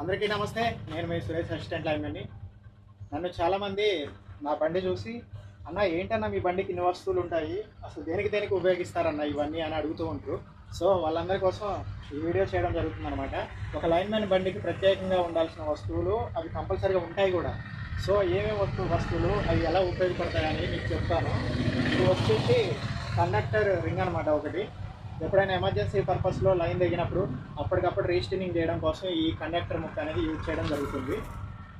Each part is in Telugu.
అందరికీ నమస్తే. నేను మీ సురేష్ అసిస్టెంట్ లైన్మెన్ని నన్ను చాలామంది నా బండి చూసి అన్న ఏంటన్నా మీ బండికి ఇన్ని వస్తువులు ఉంటాయి? అసలు దేనికి దేనికి ఉపయోగిస్తారన్న ఇవన్నీ? అని అడుగుతూ ఉంటారు సో వాళ్ళందరి కోసం ఈ వీడియో చేయడం జరుగుతుంది అనమాట ఒక లైన్మెన్ బండికి ప్రత్యేకంగా ఉండాల్సిన వస్తువులు అవి కంపల్సరీగా ఉంటాయి కూడా. సో ఏమేమి వస్తువు వస్తువులు అవి ఎలా ఉపయోగపడతాయని మీకు చెప్తాను. ఇది వచ్చేసి కండక్టర్ రింగ్ అనమాట ఒకటి. ఎప్పుడైనా ఎమర్జెన్సీ పర్పస్లో లైన్ దిగినప్పుడు అప్పటికప్పుడు రీస్టినింగ్ చేయడం కోసం ఈ కండక్టర్ ముక్క అనేది యూజ్ చేయడం జరుగుతుంది.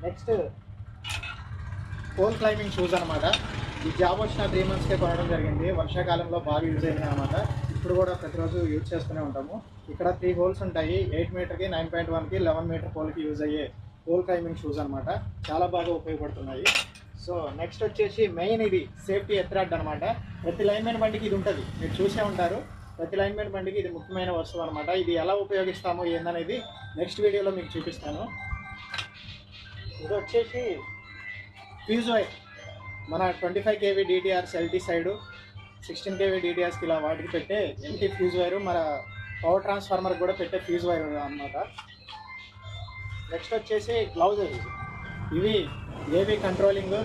నెక్స్ట్ పోల్ క్లైంబింగ్ షూస్ అనమాట ఈ జాబ్ వచ్చిన త్రీ మంత్స్కే కొనడం జరిగింది. వర్షాకాలంలో బాగా యూజ్ అయింది అనమాట ఇప్పుడు కూడా ప్రతిరోజు యూజ్ చేస్తూనే ఉంటాము. ఇక్కడ త్రీ హోల్స్ ఉంటాయి. ఎయిట్ మీటర్కి నైన్ పాయింట్ వన్కి లెవెన్ మీటర్ పోల్కి యూజ్ అయ్యే పోల్ క్లైంబింగ్ షూస్ అనమాట చాలా బాగా ఉపయోగపడుతున్నాయి. సో నెక్స్ట్ వచ్చేసి మెయిన్ ఇది సేఫ్టీ ఎత్రాడ్ అనమాట ప్రతి లైన్మెన్ బండికి ఇది ఉంటుంది. మీరు చూసే ఉంటారు. ప్రతి లైన్మెన్ బండికి ఇది ముఖ్యమైన వస్తువు అనమాట ఇది ఎలా ఉపయోగిస్తామో ఏందనేది నెక్స్ట్ వీడియోలో మీకు చూపిస్తాను. ఇది వచ్చేసి ఫ్యూజ్ వైర్ మన twenty five KV DTRs LT side sixteen KV డిటిఆర్స్కి ఇలా వాటికి పెట్టే ఎల్టీ ఫ్యూజ్ వైర్ మన పవర్ ట్రాన్స్ఫార్మర్ కూడా పెట్టే ఫ్యూజ్ వైర్ అన్నమాట. నెక్స్ట్ వచ్చేసి గ్లౌజ్ ఇవి ఏబీ కంట్రోలింగ్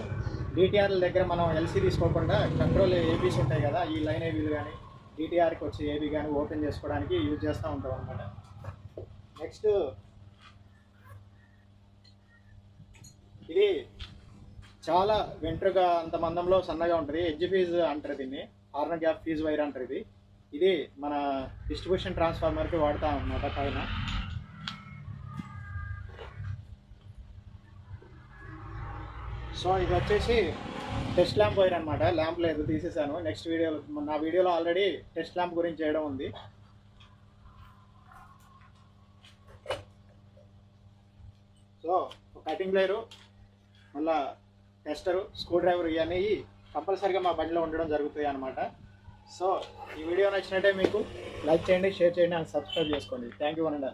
డిటిఆర్ల దగ్గర మనం ఎల్సీ తీసుకోకుండా కంట్రోల్ ఏబీస్ ఉంటాయి కదా ఈ లైన్ ఏబీలు కానీ డిటిఆర్కి వచ్చే ఏబీ కానీ ఓపెన్ చేసుకోవడానికి యూజ్ చేస్తూ ఉంటాం అనమాట నెక్స్ట్ ఇది చాలా వెంట్రుగా అంత మందంలో సన్నగా ఉంటుంది. ఎడ్జ్ ఫీజ్ అంటారు దీన్ని. ఆర్నర్ గ్యాప్ ఫీజ్ వైర్ అంటారు ఇది. ఇది మన డిస్ట్రిబ్యూషన్ ట్రాన్స్ఫార్మర్కి వాడతాం అన్నమాట పైన. సో ఇది వచ్చేసి టెస్ట్ ల్యాంప్ వైర్ అనమాట ల్యాంప్ లేదు తీసేసాను. నెక్స్ట్ వీడియోలో నా వీడియోలో ఆల్రెడీ టెస్ట్ ల్యాంప్ గురించి చేయడం ఉంది. సో కటింగ్ ప్లేయరు మళ్ళా టెస్టరు స్క్రూ డ్రైవర్ ఇవన్నీ కంపల్సరీగా మా బండిలో ఉండడం జరుగుతాయి అనమాట సో ఈ వీడియో నచ్చినట్టే మీకు లైక్ చేయండి షేర్ చేయండి అండ్ సబ్స్క్రైబ్ చేసుకోండి. థ్యాంక్ యూ అనండి